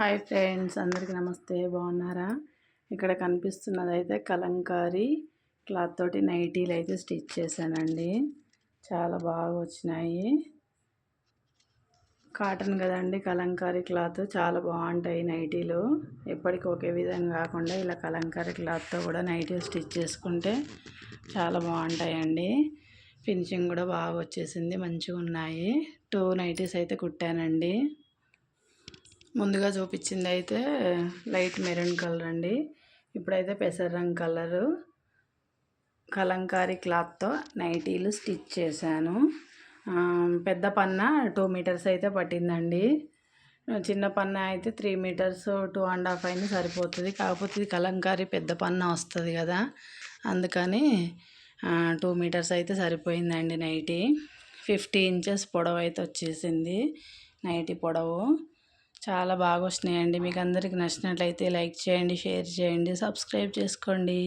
Hi friends అందరికీ నమస్తే. బాగున్నారా? ఇక్కడ కనిపిస్తున్నది అయితే కలంకారీ క్లాత్ తోటి నైటీలు అయితే స్టిచ్ చేశానండి. చాలా బాగా వచ్చినాయి. కాటన్ కదండి కలంకారీ క్లాత్. చాలా బాగుంటాయి నైటీలు. ఎప్పటికీ ఒకే విధంగా కాకుండా ఇలా కలంకారీ క్లాత్తో కూడా నైటీలు స్టిచ్ చేసుకుంటే చాలా బాగుంటాయండి. ఫినిషింగ్ కూడా బాగా వచ్చేసింది. మంచిగా ఉన్నాయి టూ నైటీస్ అయితే కుట్టానండి. ముందుగా చూపించింది అయితే లైట్ మెరూన్ కలర్ అండి. ఇప్పుడైతే పెసర రంగు కలరు. కలంకారీ క్లాత్తో నైటీలు స్టిచ్ చేశాను. పెద్ద పన్న టూ మీటర్స్ అయితే పట్టిందండి. చిన్న పన్న అయితే three metres two and half అయినా సరిపోతుంది. కాకపోతే ఇది కలంకారీ పెద్ద పన్న వస్తుంది కదా. అందుకని టూ మీటర్స్ అయితే సరిపోయిందండి నైటీ. ఫిఫ్టీ ఇంచెస్ పొడవు అయితే వచ్చేసింది నైటీ పొడవు. చాలా బాగా వచ్చినాయండి మీకు అందరికి నచ్చినట్లయితే లైక్ చేయండి షేర్ చేయండి సబ్స్క్రైబ్ చేసుకోండి.